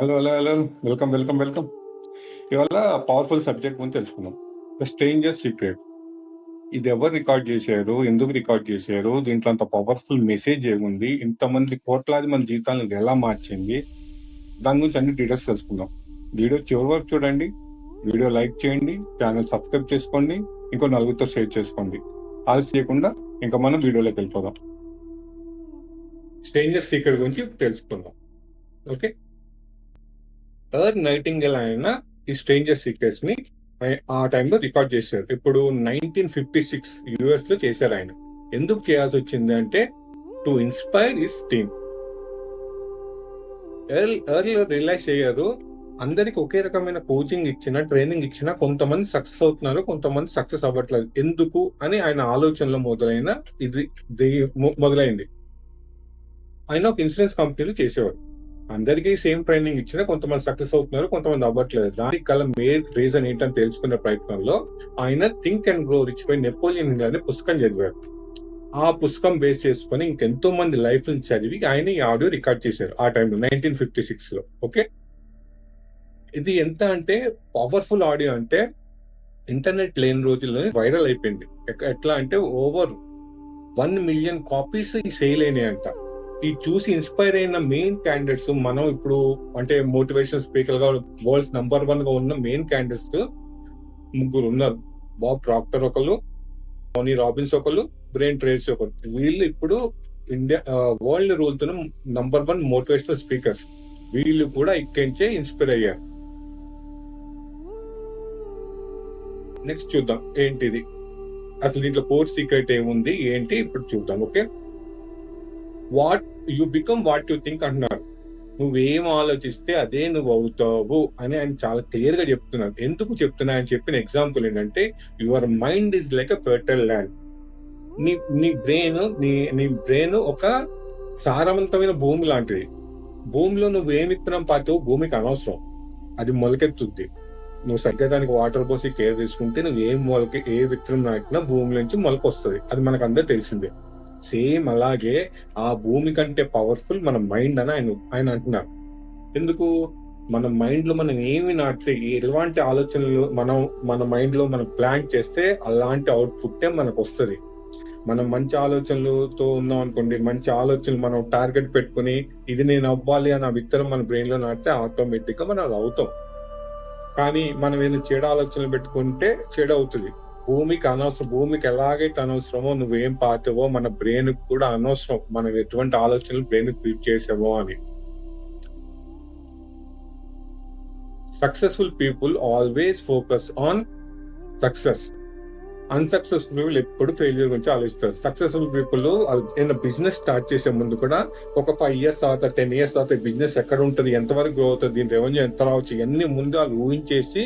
Hello hello hello welcome welcome welcome ఇవాళ powerful subject గురించి తెలుసుకుందాం. ద స్ట్రేంజర్ సీక్రెట్ ఇది ఎవరు రికార్డ్ చేశారు? ఎందుకు రికార్డ్ చేశారు? దీంట్లో అంత పవర్ఫుల్ మెసేజ్ ఏముంది? ఇంతమంది కోట్లాది మంది జీవితాలను ఎలా మార్చింది? దాని గురించి అన్ని డీటెయిల్స్ తెలుసుకుందాం. వీడియో చివరి వరకు చూడండి. వీడియో లైక్ చేయండి. ఛానల్ సబ్స్క్రైబ్ చేసుకోండి. ఇంకో నలుగురితో షేర్ చేసుకోండి. ఆలస్యం చేయకుండా ఇంకా మనం వీడియోలోకి వెళ్ళిపోదాం. స్ట్రేంజర్ సీక్రెట్ గురించి తెలుసుకుందాం. ఓకే ఎర్ నైటింగల్ ఆయన ఈ స్ట్రేంజర్ సీక్రెట్స్ని ఆ టైంలో రికార్డ్ చేశారు. ఇప్పుడు నైన్టీన్ ఫిఫ్టీ సిక్స్ యుఎస్లో చేశారు ఆయన. ఎందుకు చేయాల్సి వచ్చింది అంటే to inspire is team early realize అయ్యారు అందరికి ఒకే రకమైన కోచింగ్ ఇచ్చిన ట్రైనింగ్ ఇచ్చిన కొంతమంది సక్సెస్ అవుతున్నారు కొంతమంది సక్సెస్ అవ్వట్లేదు. ఎందుకు అని ఆయన ఆలోచనలో మొదలైన ఇది మొదలైంది. ఆయన ఒక ఇన్సూరెన్స్ కంపెనీలు చేసేవారు. అందరికీ సేమ్ ట్రైనింగ్ ఇచ్చినా కొంతమంది సక్సెస్ అవుతున్నారు కొంతమంది అవ్వట్లేదు. దానికి గల మెయిన్ రీజన్ ఏంటని తెలుసుకునే ప్రయత్నంలో ఆయన think and grow rich by Napoleon India అనే పుస్తకం చదివారు. ఆ పుస్తకం బేస్ చేసుకుని ఇంకెంతో మంది లైఫ్ చదివి ఆయన ఈ ఆడియో రికార్డ్ చేశారు ఆ టైంలో నైన్టీన్ ఫిఫ్టీ సిక్స్లో ఓకే? ఇది ఎంత అంటే పవర్ఫుల్ ఆడియో అంటే ఇంటర్నెట్ లేని రోజుల్లో వైరల్ అయిపోయింది. ఎట్లా అంటే ఓవర్ వన్ మిలియన్ కాపీస్ ఈ సేల్ అయినాయి అంట ఈ చూసి ఇన్స్పైర్ అయిన మెయిన్ క్యాండిడేట్స్ మనం ఇప్పుడు అంటే మోటివేషన్ స్పీకర్గా వరల్డ్స్ నంబర్ వన్గా ఉన్న మెయిన్ క్యాండిడేట్స్ ముగ్గురు ఉన్నారు. బాబ్ ప్రాక్టర్ ఒకళ్ళు టోనీ రాబిన్స్ ఒకళ్ళు బ్రెయిన్ ట్రేస్ ఒకరు వీళ్ళు ఇప్పుడు ఇండియా వరల్డ్ రూల్తో నంబర్ వన్ మోటివేషనల్ స్పీకర్స్ వీళ్ళు కూడా ఇక్కడి ఇన్స్పైర్ అయ్యారు. నెక్స్ట్ చూద్దాం ఏంటిది? అసలు దీంట్లో కోర్ సీక్రెట్ ఏముంది? ఏంటి? ఇప్పుడు చూద్దాం okay what you become what you think అంటున్నారు నువ్వేం ఆలోచిస్తే అదే నువ్వు అవుతావు అని ఆయన చాలా క్లియర్గా చెప్తున్నాను ఎందుకు చెప్తున్నా అని చెప్పిన ఎగ్జాంపుల్ ఏంటంటే your mind is like a fertile land నీ నీ బ్రెయిన్ నీ నీ బ్రెయిన్ ఒక సారవంతమైన భూమి లాంటిది. భూమిలో నువ్వు ఏ విత్తనం పాతావు భూమికి అనవసరం. అది మొలకెత్తుద్ది. నువ్వు సరిగ్గా దానికి వాటర్ పోసి కేర్ తీసుకుంటే నువ్వు ఏం మొలక ఏ విత్తనం నాటినా భూమి నుంచి మొలక వస్తుంది అది మనకు అందరూ తెలిసిందే. సేమ్ అలాగే ఆ భూమి కంటే పవర్ఫుల్ మన మైండ్ అని ఆయన ఆయన అంటున్నారు. ఎందుకు? మన మైండ్లో మనం ఏమి నాటితే ఎలాంటి ఆలోచనలు మనం మన మైండ్లో మనం ప్లాన్ చేస్తే అలాంటి అవుట్పుట్టే మనకు వస్తుంది మనం మంచి ఆలోచనలతో ఉన్నాం అనుకోండి మంచి ఆలోచనలు మనం టార్గెట్ పెట్టుకుని ఇది నేను అవ్వాలి అని విత్తనం మన బ్రెయిన్లో నాటితే ఆటోమేటిక్గా మనం అది అవుతాం. కానీ మనం ఏదైనా చెడు ఆలోచనలు పెట్టుకుంటే చెడు అవుతుంది. భూమికి అనవసరం భూమికి ఎలాగైతే అనవసరమో నువ్వేం పాతవో మన బ్రెయిన్ కూడా అనవసరం. మనం ఎటువంటి ఆలోచనలు బ్రెయిన్ క్రియేట్ చేసావో అని. Successful people always focus on success unsuccessful people ఎప్పుడు ఫెయిల్యూర్ గురించి ఆలోచిస్తారు. సక్సెస్ఫుల్ పీపుల్ ఏదైనా బిజినెస్ స్టార్ట్ చేసే ముందు కూడా ఒక ఫైవ్ ఇయర్స్ తర్వాత టెన్ ఇయర్స్ తర్వాత బిజినెస్ ఎక్కడ ఉంటుంది ఎంతవరకు గ్రో అవుతుంది దీని రెవెన్యూ ఎంత రావచ్చు ఇవన్నీ ముందు వాళ్ళు ఊహించేసి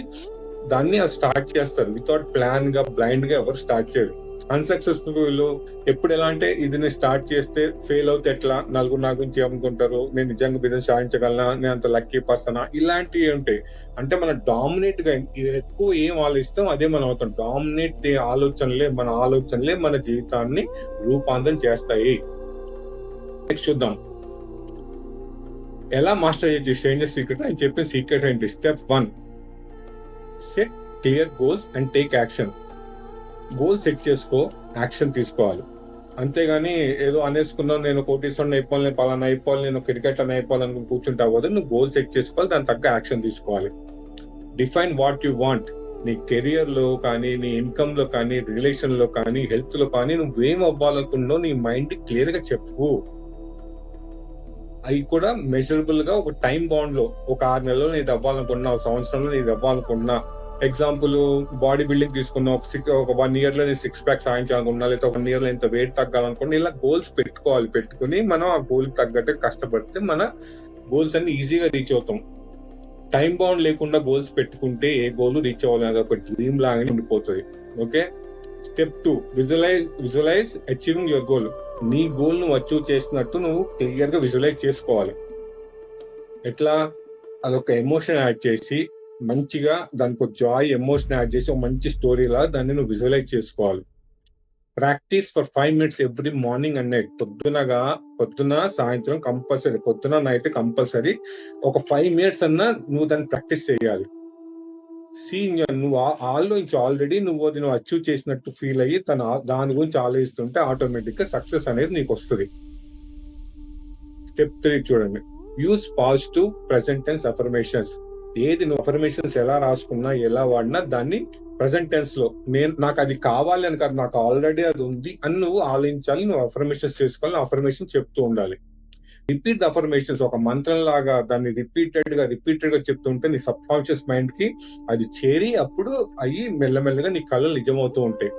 దాన్ని స్టార్ట్ చేస్తారు. వితౌట్ ప్లాన్గా బ్లైండ్గా ఎవరు స్టార్ట్ చేయరు. అన్సక్సెస్ఫుల్ ఎప్పుడు ఎలా అంటే ఇది నేను స్టార్ట్ చేస్తే ఫెయిల్ అవుతే ఎట్లా? నలుగురు నా గురించి ఏమనుకుంటారు? నేను నిజంగా బిజినెస్ సాధించగలనా? నేను అంత లక్కీ పర్సనా ఇలాంటివి ఉంటాయి. అంటే మనం డామినేట్గా ఎక్కువ ఏం ఆలోచిస్తాం అదే మనం అవుతాం. డామినేట్ ఆలోచనలే మన ఆలోచనలే మన జీవితాన్ని రూపాంతరం చేస్తాయి. నెక్స్ట్ చూద్దాం. ఎలా మాస్టర్ చేసి చేంజెస్ సీక్రెట్ అని చెప్పిన సీక్రెట్ ఏంటి step one set clear goals and take action goal set చేసుకో యాక్షన్ తీసుకోవాలి. అంతేగాని ఏదో అనేసుకున్నావు నేను కోటీశ్వరుని అయిపోవాలి నేను పలానా అయిపోవాలి నేను క్రికెట్ అని అయిపోవాలని కూర్చుంటావు కదా నువ్వు గోల్ సెట్ చేసుకోవాలి దాని తగ్గ యాక్షన్ తీసుకోవాలి. డిఫైన్ వాట్ యు వాంట్ నీ కెరియర్లో కానీ నీ ఇన్కమ్లో కానీ రిలేషన్లో కానీ హెల్త్లో కానీ నువ్వేం అవ్వాలనుకుంటున్నావు నీ మైండ్ క్లియర్గా చెప్పు. అవి కూడా మెజరబుల్గా ఒక టైం బౌండ్లో ఒక ఆరు నెలలో నేను అవ్వాలనుకున్నా ఒక సంవత్సరంలో నేను అవ్వాలనుకున్నా. ఎగ్జాంపుల్ బాడీ బిల్డింగ్ తీసుకున్నా ఒక సిక్స్ ఒక వన్ ఇయర్లో నేను సిక్స్ ప్యాక్ సాధించాలనుకున్నా లేదా వన్ ఇయర్లో ఇంత వెయిట్ తగ్గాలనుకున్నా ఇలా గోల్స్ పెట్టుకోవాలి. పెట్టుకుని మనం ఆ గోల్ తగ్గట్టు కష్టపడితే మన గోల్స్ అన్ని ఈజీగా రీచ్ అవుతాం. టైం బౌండ్ లేకుండా గోల్స్ పెట్టుకుంటే ఏ గోల్ రీచ్ అవ్వాలి అది ఒక డ్రీమ్ లాగానే ఉండిపోతుంది. Okay step two visualize visualize achieving your goal నీ గోల్ నువ్వు అచీవ్ చేసినట్టు నువ్వు క్లియర్గా విజువలైజ్ చేసుకోవాలి. ఎట్లా? అదొక ఎమోషన్ యాడ్ చేసి మంచిగా దానికి ఒక జాయ్ ఎమోషన్ యాడ్ చేసి ఒక మంచి స్టోరీలా దాన్ని నువ్వు విజువలైజ్ చేసుకోవాలి. Practice for five minutes every morning and night పొద్దునగా పొద్దున సాయంత్రం కంపల్సరీ పొద్దున నైట్ కంపల్సరీ ఒక ఫైవ్ మినిట్స్ అన్నా నువ్వు దాన్ని ప్రాక్టీస్ చేయాలి. సీనియర్ నువ్వు ఆలోచించి ఆల్రెడీ నువ్వు అది నువ్వు అచీవ్ చేసినట్టు ఫీల్ అయ్యి తన దాని గురించి ఆలోచిస్తుంటే ఆటోమేటిక్గా సక్సెస్ అనేది నీకు వస్తుంది. స్టెప్ త్రీ చూడండి. Use positive present tense affirmations. ఏది నువ్వు అఫర్మేషన్స్ ఎలా రాసుకున్నా ఎలా వాడినా దాన్ని ప్రెసెంట్ టెన్స్లో నేను నాకు అది కావాలి అని కాదు నాకు ఆల్రెడీ అది ఉంది అని నువ్వు ఆలోచించాలి నువ్వు అఫర్మేషన్స్ చేసుకోవాలి అఫర్మేషన్ చెప్తూ ఉండాలి. రిపీట్ ద అఫర్మేషన్స్ ఒక మంత్రం లాగా దాన్ని రిపీటెడ్గా రిపీటెడ్గా చెప్తుంటే నీ సబ్ కాన్షియస్ మైండ్కి అది చేరి అప్పుడు అయ్యి మెల్లమెల్లగా నీ కళలు నిజమవుతూ ఉంటాయి.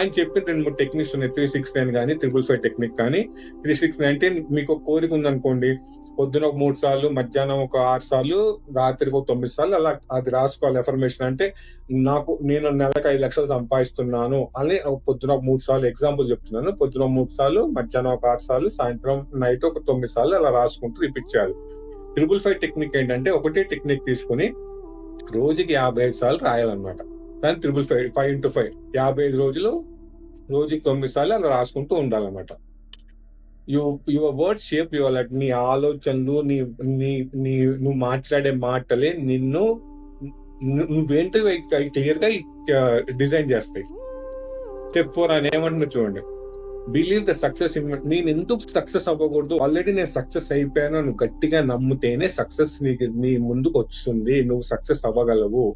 ఆయన చెప్పిన రెండు మూడు టెక్నిక్స్ ఉన్నాయి. త్రీ సిక్స్ నైన్ కానీ త్రిపుల్ ఫైవ్ టెక్నిక్ కానీ. త్రీ సిక్స్ నైన్ అంటే మీకు ఒక కోరిక ఉందనుకోండి. పొద్దున ఒక మూడు సార్లు మధ్యాహ్నం ఒక ఆరు సార్లు రాత్రికి ఒక తొమ్మిది సార్లు అలా అది రాసుకోవాలి. ఎఫర్మేషన్ అంటే నాకు నేను నెలకు ఐదు లక్షలు సంపాదిస్తున్నాను అని ఒక పొద్దున ఒక మూడు సార్లు ఎగ్జాంపుల్ చెప్తున్నాను. పొద్దున ఒక మూడు సార్లు మధ్యాహ్నం ఒక ఆరు సార్లు సాయంత్రం నైట్ ఒక తొమ్మిది సార్లు అలా రాసుకుంటూ రిపీట్ చేయాలి. త్రిపుల్ ఫైవ్ టెక్నిక్ ఏంటంటే ఒకటే టెక్నిక్ తీసుకుని రోజుకి యాభై ఐదు సార్లు రాయాలన్నమాట. దాని triple five five into five యాభై ఐదు రోజులు రోజుకి తొమ్మిది సార్లు అలా రాసుకుంటూ ఉండాలన్నమాట. You your word shape your life నీ ఆలోచనలు నీ నీ నీ నువ్వు మాట్లాడే మాటలే నిన్ను ను- నువ్వేంటో క్లియర్గా డిజైన్ చేస్తాయి. స్టెప్ ఫోర్ అని ఏమంటున్నా చూడండి. బిలీవ్ ద సక్సెస్ ఇన్ నేను ఎందుకు సక్సెస్ అవ్వకూడదు? ఆల్రెడీ నేను సక్సెస్ అయిపోయాను నువ్వు గట్టిగా నమ్మితేనే సక్సెస్ నీకు నీ ముందుకు వస్తుంది నువ్వు సక్సెస్ అవ్వగలవు.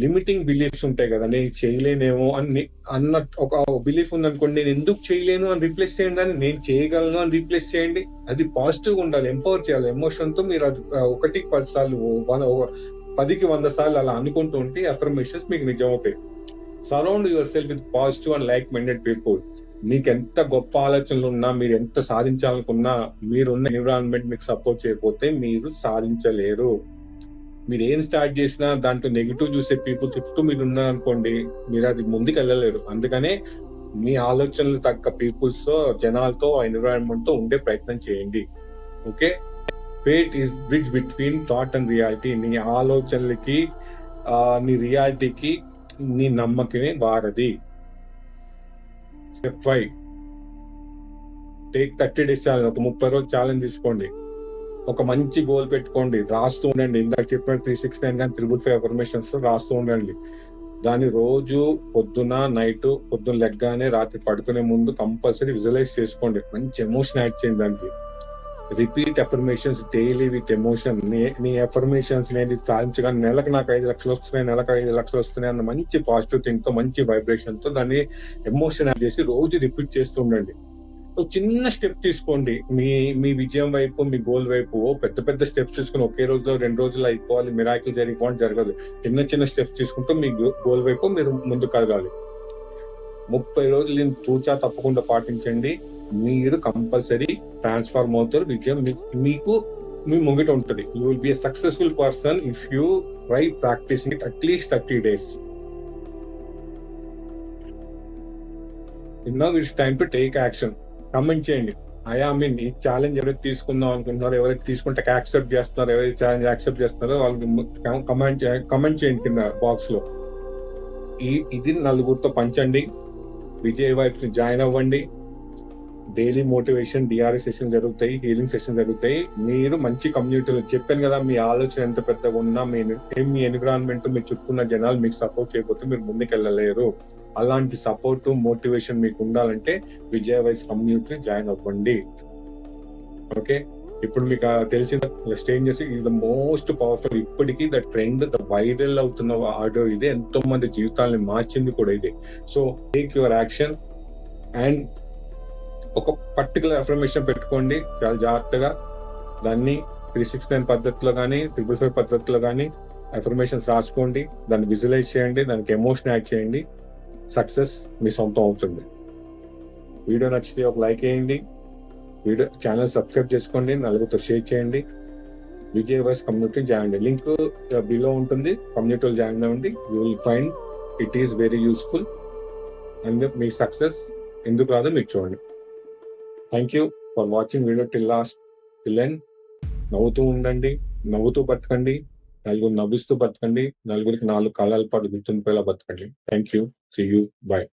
లిమిటింగ్ బిలీఫ్స్ ఉంటాయి కదా నేను చేయలేనేమో అని అన్న ఒక బిలీఫ్ ఉందనుకోండి నేను ఎందుకు చేయలేను అని రీప్లేస్ చేయండి అని నేను చేయగలను అని రీప్లేస్ చేయండి. అది పాజిటివ్ ఉండాలి ఎంపవర్ చేయాలి. ఎమోషన్తో మీరు అది ఒకటి ఒకటికి పది సార్లు పదికి వంద సార్లు అలా అనుకుంటూ ఉంటే అఫర్మేషన్స్ మీకు నిజం అవుతాయి surround yourself with positive and like minded people మీకు ఎంత గొప్ప ఆలోచనలు ఉన్నా మీరు ఎంత సాధించాలనుకున్నా మీరున్న ఎన్విరాన్మెంట్ మీకు సపోర్ట్ చేయకపోతే మీరు సాధించలేరు. మీరు ఏం స్టార్ట్ చేసినా దాంట్లో నెగిటివ్ చూసే పీపుల్ చుట్టూ మీరు ఉన్నారనుకోండి మీరు అది ముందుకు వెళ్ళలేరు అందుకనే మీ ఆలోచనలు తగ్గ పీపుల్స్తో జనాలతో ఎన్విరాన్మెంట్తో ఉండే ప్రయత్నం చేయండి. Okay fate is bridge between thought and reality నీ ఆలోచనలకి నీ రియాలిటీకి నీ నమ్మకమే వారది step five take thirty days challenge ఒక ముప్పై రోజు ఛాలెంజ్ తీసుకోండి. ఒక మంచి గోల్ పెట్టుకోండి. రాస్తూ ఉండండి. ఇందాక చెప్పిన త్రీ సిక్స్ నైన్ కానీ త్రిబుల్ ఫైవ్ అఫర్మేషన్స్ రాస్తూ ఉండండి. దాన్ని రోజు పొద్దున నైట్ పొద్దున లెగ్గానే రాత్రి పడుకునే ముందు కంపల్సరీ విజువలైజ్ చేసుకోండి. మంచి ఎమోషన్ యాడ్ చేయండి దానికి. Repeat affirmations daily with emotion నీ అఫర్మేషన్స్ నేను ఇది సాధించగా నెలకు నాకు ఐదు లక్షలు వస్తున్నాయి నెలకు ఐదు లక్షలు వస్తున్నాయి అన్న మంచి పాజిటివ్ థింగ్తో మంచి వైబ్రేషన్తో దాన్ని ఎమోషన్ యాడ్ చేసి రోజు రిపీట్ చేస్తూ ఉండండి. ఒక చిన్న స్టెప్ తీసుకోండి. మీ మీ విజయం వైపు మీ గోల్ వైపు. పెద్ద పెద్ద స్టెప్స్ తీసుకుని ఒకే రోజులో రెండు రోజులు అయిపోవాలి. మిరాకిల్ జరిగిపోవడం జరగదు. చిన్న చిన్న స్టెప్స్ తీసుకుంటూ మీ గోల్ వైపు మీరు ముందు కలగాలి. ముప్పై రోజులు దీన్ని తూచా తప్పకుండా పాటించండి. మీరు కంపల్సరీ ట్రాన్స్ఫార్మ్ అవుతారు. విజయం మీకు మీ ముంగిట ఉంటుంది. You will be successful person if you try practicing it at least thirty days now it's time to take action comment చేయండి. అయా మీన్ ఈ ఛాలెంజ్ ఎవరైతే తీసుకుందాం అనుకుంటున్నారో ఎవరైతే తీసుకుంటే యాక్సెప్ట్ చేస్తున్నారో ఎవరైతే ఛాలెంజ్ యాక్సెప్ట్ చేస్తున్నారో వాళ్ళకి కమెంట్ కమెంట్ చేయండి కింద బాక్స్లో. ఈ ఇది నలుగురితో పంచండి. విజయ్ వైఫ్ని జాయిన్ అవ్వండి. డైలీ మోటివేషన్ డిఆర్ఎస్ సెషన్ జరుగుతాయి హీలింగ్ సెషన్ జరుగుతాయి. మీరు మంచి కమ్యూనిటీలో చెప్పాను కదా మీ ఆలోచన ఎంత పెద్దగా ఉన్నా మీ మీ ఎన్విరాన్మెంట్ మీ చుట్టూ ఉన్న జనాలు మీకు సపోర్ట్ చేయకపోతే మీరు ముందుకు వెళ్ళలేరు అలాంటి సపోర్ట్ మోటివేషన్ మీకు ఉండాలంటే విజయ వైస్ కమ్యూనిటీ జాయిన్ అవ్వండి. ఓకే ఇప్పుడు మీకు తెలిసిన స్ట్రేంజర్స్ ఇది ద మోస్ట్ పవర్ఫుల్ ఇప్పటికీ ద ట్రెండ్ ద వైరల్ అవుతున్న ఆడియో ఇది. ఎంతో మంది జీవితాలని మార్చింది కూడా ఇది. So take your action and ఒక పర్టికులర్ అఫర్మేషన్ పెట్టుకోండి. చాలా జాగ్రత్తగా. దాన్ని త్రీ సిక్స్ నైన్ పద్ధతిలో కానీ ట్రిపుల్ ఫైవ్ పద్ధతిలో కానీ అఫర్మేషన్స్ రాసుకోండి. దాన్ని విజువలైజ్ చేయండి. దానికి ఎమోషన్ యాడ్ చేయండి. సక్సెస్ మీ సొంతం అవుతుంది వీడియో నచ్చితే ఒక లైక్ వేయండి వీడియో ఛానల్ సబ్స్క్రైబ్ చేసుకోండి. నలుగురితో షేర్ చేయండి. Vijay wise community join link below ఉంటుంది. కమ్యూనిటీలో జాయిన్ అవ్వండి. You will find it is very useful and me success ఎందుకు రాదో మీరు చూడండి. Thank you for watching video till last till end నవ్వుతూ ఉండండి. నవ్వుతూ బతకండి. నలుగురు నవ్విస్తూ బతకండి. నలుగురికి నాలుగు కాలాల పాటు గుర్తుండిపోయేలా బతకండి. Thank you see you bye